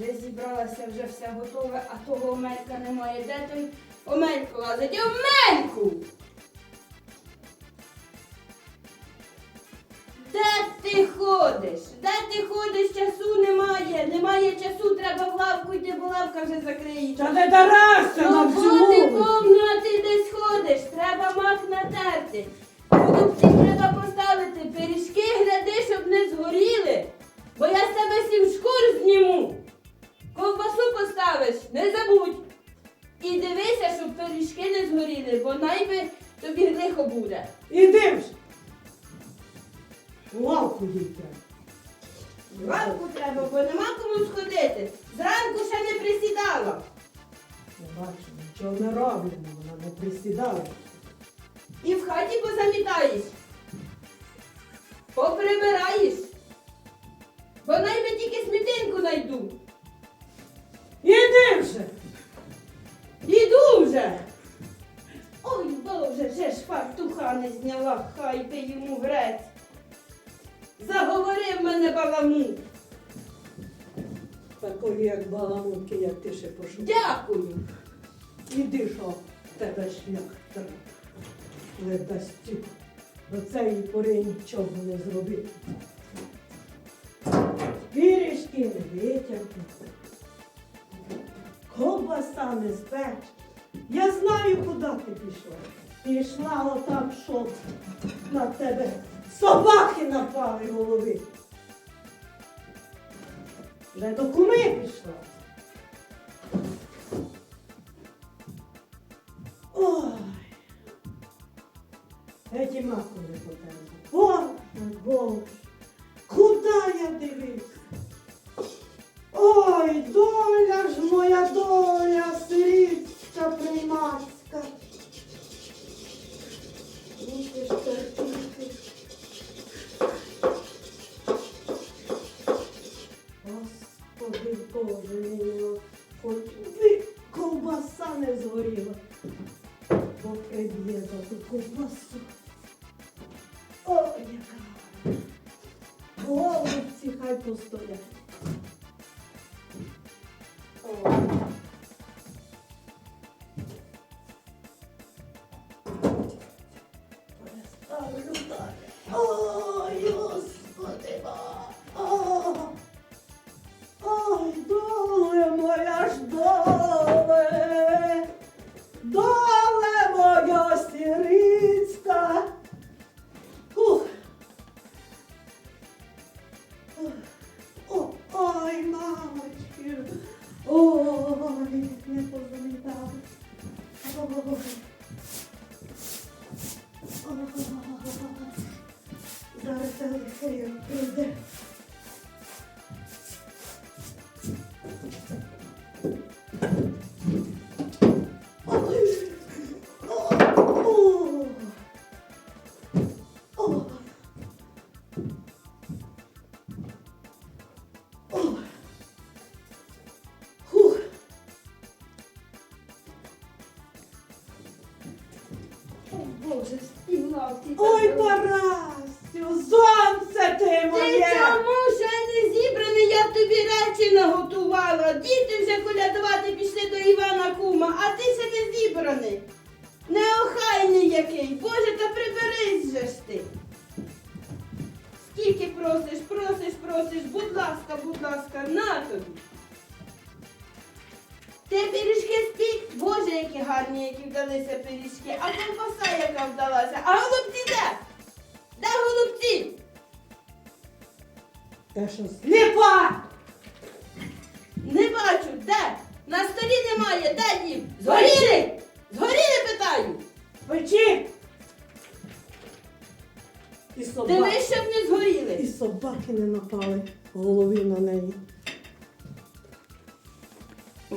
Вже зібралася, вже все готове, а того Омелька немає. Де той Омелько лазить? Омельку! Де ти ходиш? Де ти ходиш? Часу немає. Немає часу, треба в лавку йти, бо лавка вже закриється. Та не дарася на всю Роботи вулицю. повно, а ти десь ходиш, треба мак натерти. Голубці треба поставити, пиріжки гляди, щоб не згоріли. Бо я з тебе сім шкур зніму. Ковбасу поставиш, не забудь. І дивися, щоб пиріжки не згоріли, бо найби тобі лихо буде. Іди. В Лавку йдіть. Зранку треба, бо нема кому сходити. Зранку ще не присідала. Я бачу, нічого не роблено, вона не присідала. І в хаті позамітаєш. Поприбираєш. Бо найби тільки смітинку найду. Іди вже. Іду вже. Ой, Боже, вже ж фартуха не зняла, хай би йому грець. Заговорив мене баламут. Такої, як баламутки, як ти ще пошукав. Дякую. Іди, що в тебе шлях треба. Ледастю. До цієї пори нічого не зробити. Пиріжки не витягти. Ковбаса не спеч. Я знаю, куди ти пішла. Пішла отам, щоб на тебе собаки напали голови. Вже до куми пішла. Ой. Эти маку не потерпу. Боже, Боже, куди я дивився? Ой, доля ж моя доля, сирітка приймацька. Господи Боже мій, Oh. Боже. Ой. Парасю, сонце ти Ти моє! чому ще не зібраний, я тобі речі наготувала. Діти вже колядувати пішли до Івана Кума, а ти ще не зібраний. Неохайний який. Боже, та приберись же ж ти. Скільки просиш, просиш, просиш, будь ласка, будь ласка, на тобі. Ти пиріжки спік, Боже, які гарні, які вдалися пиріжки, а ковбаса, яка вдалася. А голубці де? Де голубці? Те, що сліпа! Не бачу, де? На столі немає, де їм? Згоріли! Згоріли, питаю! Печі! І собаки, Дивись, щоб не згоріли. і собаки не напали голові на неї.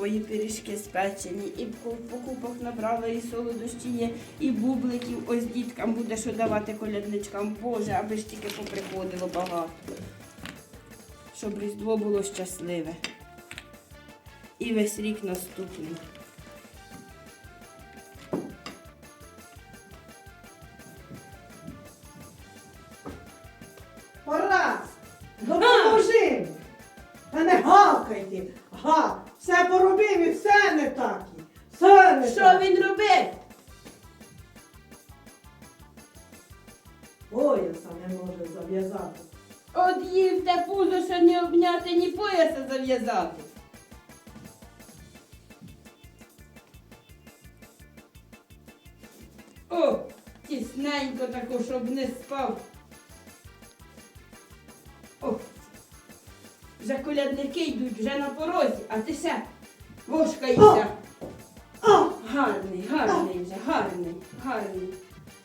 Твої пиріжки спечені, і по покупах набрала, і солодощі є, і бубликів. Ось діткам буде що давати колядничкам. Боже, аби ж тільки поприходило багато. Щоб Різдво було щасливе. І весь рік наступний. Парас! Допоможи! Та не гавкайте! Га, все поробив і все не так. Все не Що так. він робив? Пояса не може зав'язати. От їв те пузо, що не обняти, ні пояса зав'язати. О, тісненько тако, щоб не спав. О, вже колядники йдуть, вже на порозі, а ти ще вошкаєшся. Гарний, гарний вже, гарний, гарний,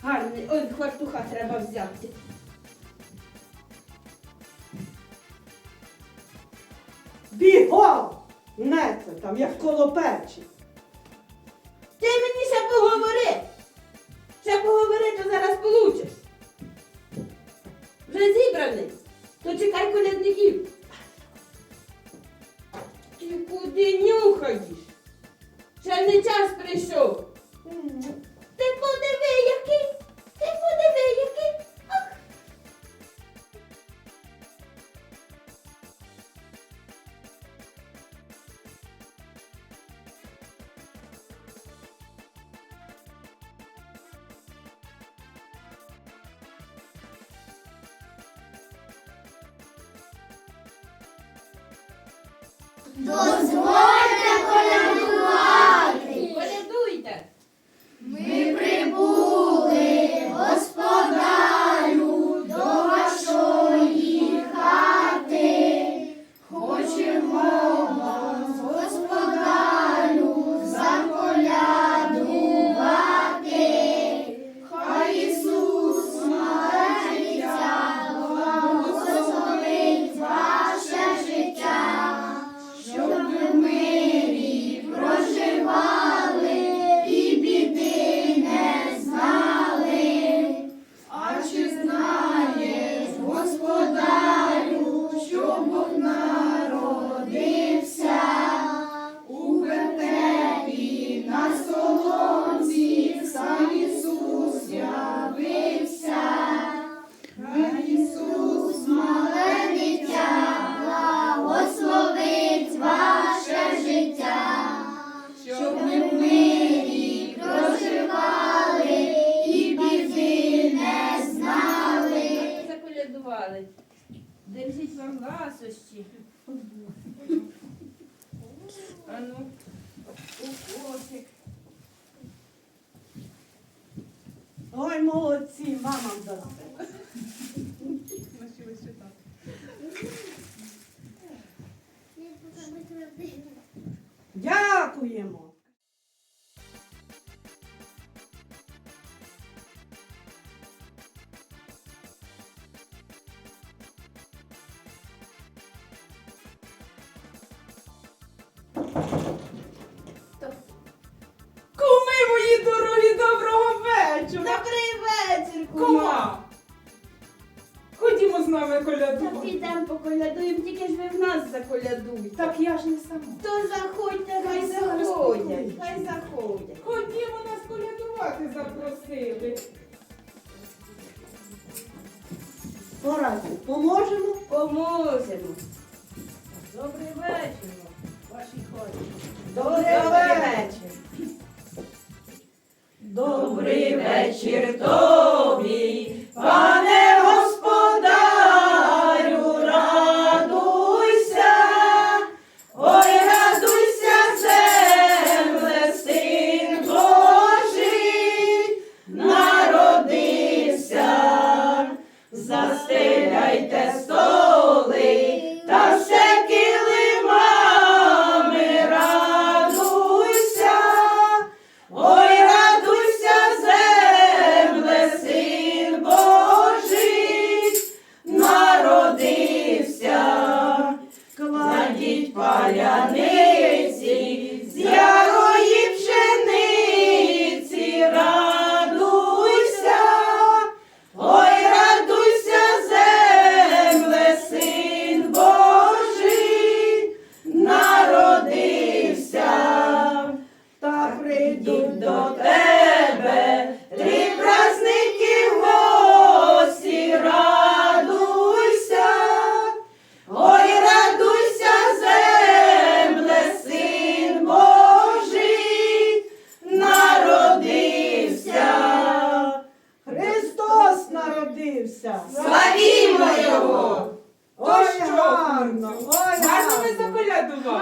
гарний. Ой, хвартуха треба взяти. бігом! Не це там, як коло печі. Ти мені ще поговори. Ще поговори, то зараз получиш. Вже зібраний. То чекай колядників. Ти нюхай. Ще не час прийшов. Дозвольте Куми мої дорогі, доброго вечора! Добрий вечір, кума. Кума! Ходімо з нами Та колядувати. підемо поколядуємо, тільки ж ви в нас заколядуйте. Так я ж не сама. То заходьте, хай заходять, хай заходять. Ходімо нас колядувати запросили. Пораді, поможемо? Поможемо. Добрий вечір. Добрий вечір. Добрий вечір тобі,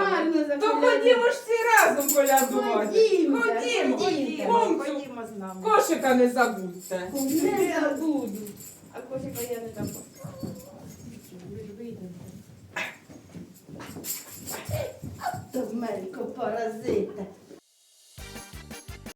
Гарно. То ходімо ж всі разом колядувати. Ходімо, Ходімо, ходімо. З нами. Кошика не забудьте. Не забуду. А кошика я не забуду. Вийдемо. От то в мене паразита.